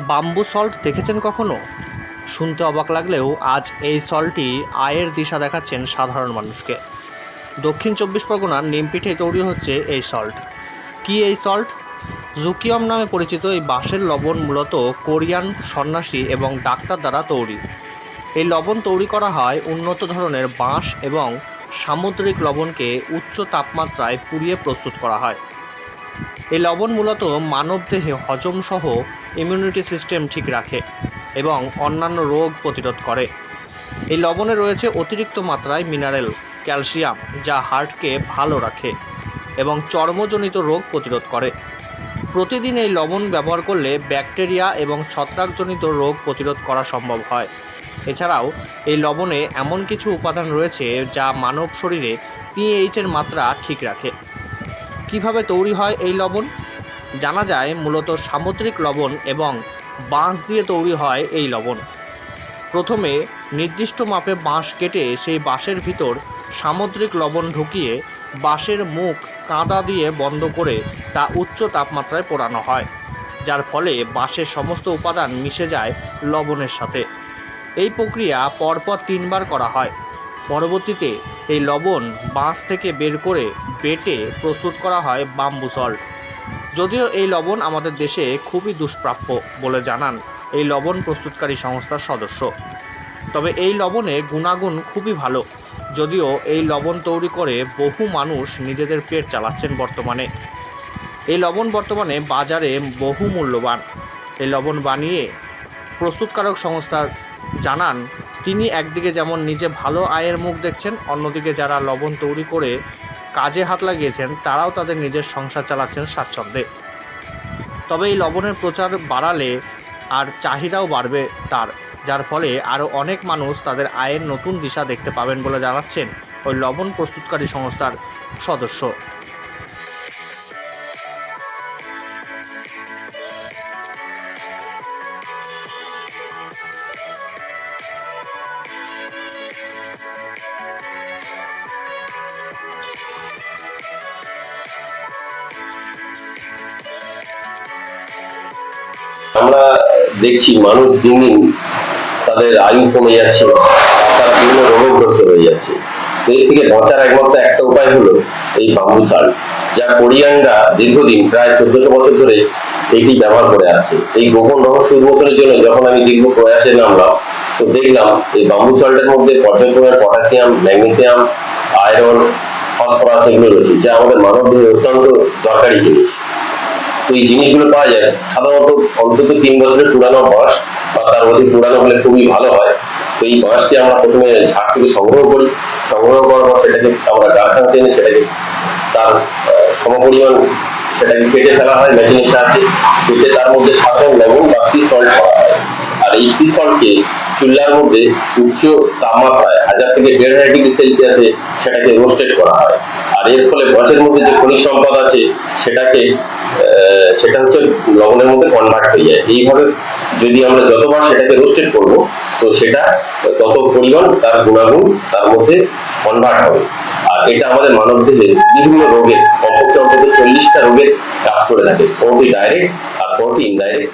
Bamboo salt দেখেছেন কখনো? শুনতে অবাক লাগলেও আজ এই সল্টই আয়ের দিশা দেখাচ্ছেন সাধারণ মানুষকে। দক্ষিণ চব্বিশ পরগনার নিমপিঠে তৈরি হচ্ছে এই সল্ট। কি এই সল্ট? জুকিয়ম নামে পরিচিত এই বাঁশের লবণ মূলত কোরিয়ান সন্ন্যাসী এবং ডাক্তার দ্বারা তৈরি। এই লবণ তৈরি করা হয় উন্নত ধরনের বাঁশ এবং সামুদ্রিক লবণকে উচ্চ তাপমাত্রায় পুড়িয়ে প্রস্তুত করা হয়। এই লবণ মূলত মানবদেহে হজম সহ ইমিউনিটি সিস্টেম ঠিক রাখে এবং অন্যান্য রোগ প্রতিরোধ করে। এই লবণে রয়েছে অতিরিক্ত মাত্রায় মিনারেল ক্যালসিয়াম যা হার্টকে ভালো রাখে এবং চর্মজনিত রোগ প্রতিরোধ করে। প্রতিদিন এই লবণ ব্যবহার করলে ব্যাকটেরিয়া এবং ছত্রাকজনিত রোগ প্রতিরোধ করা সম্ভব হয়। এছাড়াও এই লবণে এমন কিছু উপাদান রয়েছে যা মানব শরীরে পিএইচের মাত্রা ঠিক রাখে। কীভাবে তৈরি হয় এই লবণ? জানা যায় মূলত সামুদ্রিক লবণ এবং বাঁশ দিয়ে তৈরি হয় এই লবণ। প্রথমে নির্দিষ্ট মাপে বাঁশ কেটে সেই বাঁশের ভিতর সামুদ্রিক লবণ ঢুকিয়ে বাঁশের মুখ কাঁদা দিয়ে বন্ধ করে তা উচ্চ তাপমাত্রায় পোড়ানো হয়, যার ফলে বাঁশের সমস্ত উপাদান মিশে যায় লবণের সাথে। এই প্রক্রিয়া পরপর তিনবার করা হয়। পরবর্তীতে এই লবণ বাঁশ থেকে বের করে বেটে প্রস্তুত করা হয় বাম্বু সল্ট যদিও এই লবণ আমাদের দেশে খুবই দুষ্প্রাপ্য বলে জানান এই লবণ প্রস্তুতকারী সংস্থার সদস্য। তবে এই লবণে গুণাগুণ খুবই ভালো। যদিও এই লবণ তৈরি করে বহু মানুষ নিজেদের পেট চালাচ্ছেন বর্তমানে। এই লবণ বর্তমানে বাজারে বহু মূল্যবান এই লবণ বানিয়ে প্রস্তুতকারক সংস্থার জানান তিনি একদিকে যেমন নিজে ভালো আয়ের মুখ দেখছেন, অন্যদিকে যারা লবণ তৈরি করে কাজে হাত লাগিয়েছেন, তারাও তাদের নিজের সংসার চালাচ্ছেন স্বাচ্ছন্দ্যে। তবে এই লবণের প্রচার বাড়ালে আর চাহিদাও বাড়বে তার, যার ফলে আরও অনেক মানুষ তাদের আয়ের নতুন দিশা দেখতে পাবেন বলে জানাচ্ছেন ওই লবণ প্রস্তুতকারী সংস্থার সদস্য। আমরা দেখছি মানুষ দিন দিন তাদের আয়ু কমে যাচ্ছে, তারা বিভিন্ন রোগগ্রস্ত হয়ে যাচ্ছে। এর থেকে বাঁচার একমাত্র একটা উপায় হলো এই বাম্বু চাল, যা কোরিয়ানরা দীর্ঘদিন, প্রায় চোদ্দশো বছর ধরে এটি ব্যবহার করে আসছে। এই গোপন রহস্য উন্মোচনের জন্য যখন আমি দীর্ঘ প্রয়াসে নামলাম, তো দেখলাম এই বাম্বু চালটার মধ্যে পর্যাপ্ত পরিমাণে পটাশিয়াম, ম্যাগনেসিয়াম, আয়রন, ফসফরাস, এগুলো রয়েছে, যা আমাদের মানব দেহে অত্যন্ত দরকারি জিনিস। তো এই জিনিসগুলো পাওয়া যায়। সাধারণত অন্তত তিন বছরের পুরানো বাঁশ বা তার অধিক পুরানো হলে খুবই ভালো হয়। তো এই বাঁশকে আমরা প্রথমে ঝাড় থেকে সংগ্রহ করি। সংগ্রহ করার পর সেটাকে আমরা কারখানাতে এনে সেটাকে তার সমপরিমাণ সেটাকে কেটে ফেলা হয় মেশিনের সাহায্যে। কেটে তার মধ্যে সাধারণ লবণ বা সি সল্ট করা হয়। আর এই সি সল্টকে চুল্লার মধ্যে উচ্চ তাপমাত্রায় হাজার থেকে দেড় হাজার ডিগ্রি সেলসিয়াসে সেটাকে রোস্টেড করা হয়। আর এর ফলে বাঁশের মধ্যে যে খনিজ সম্পদ আছে, সেটাকে সেটা হচ্ছে লবণের মধ্যে কনভার্ট হয়ে যায়। এইভাবে যদি আমরা যতবার সেটাকে রোস্টেড করব, তো সেটা তত পরিমাণ তার গুণাগুণ তার মধ্যে কনভার্ট হবে। আর এটা আমাদের মানব দেহে বিভিন্ন রোগের, কমপক্ষে অন্তত চল্লিশটা রোগের কাজ করে থাকে। কোনটি ডাইরেক্ট আর কোনটি ইনডাইরেক্ট